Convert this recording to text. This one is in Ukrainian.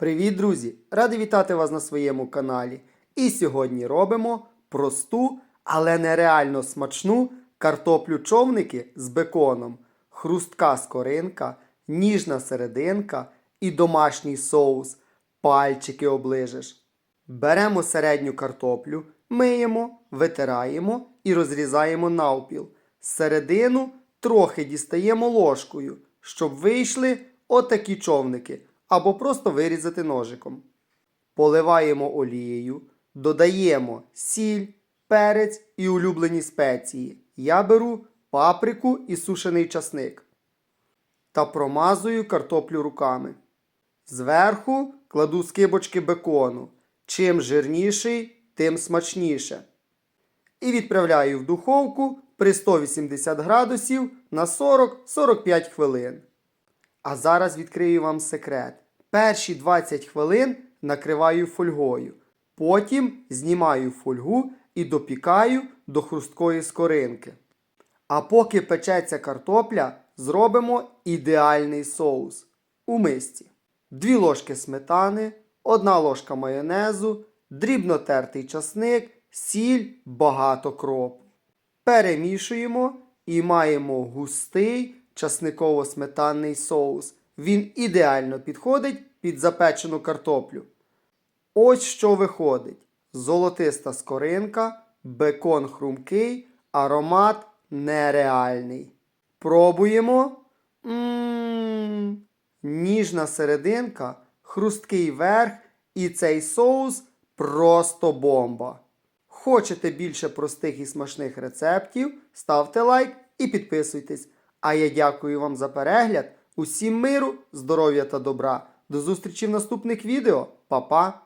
Привіт, друзі! Радий вітати вас на своєму каналі. І сьогодні робимо просту, але нереально смачну картоплю човники з беконом, хрустка скоринка, ніжна серединка і домашній соус. Пальчики оближеш. Беремо середню картоплю, миємо, витираємо і розрізаємо навпіл. Середину трохи дістаємо ложкою, щоб вийшли отакі човники, або просто вирізати ножиком. Поливаємо олією, додаємо сіль, перець і улюблені спеції. Я беру паприку і сушений часник. Та промазую картоплю руками. Зверху кладу скибочки бекону. Чим жирніший, тим смачніше. І відправляю в духовку при 180 градусів на 40-45 хвилин. А зараз відкрию вам секрет. Перші 20 хвилин накриваю фольгою. Потім знімаю фольгу і допікаю до хрусткої скоринки. А поки печеться картопля, зробимо ідеальний соус у мисці. 2 ложки сметани, 1 ложка майонезу, дрібно тертий часник, сіль, багато кропу. Перемішуємо і маємо густий часниково-сметанний соус. Він ідеально підходить під запечену картоплю. Ось що виходить: золотиста скоринка, бекон хрумкий, аромат нереальний. Пробуємо. Мм, ніжна серединка, хрусткий верх і цей соус просто бомба. Хочете більше простих і смачних рецептів? Ставте лайк і підписуйтесь. А я дякую вам за перегляд. Усім миру, здоров'я та добра. До зустрічі в наступних відео. Па-па!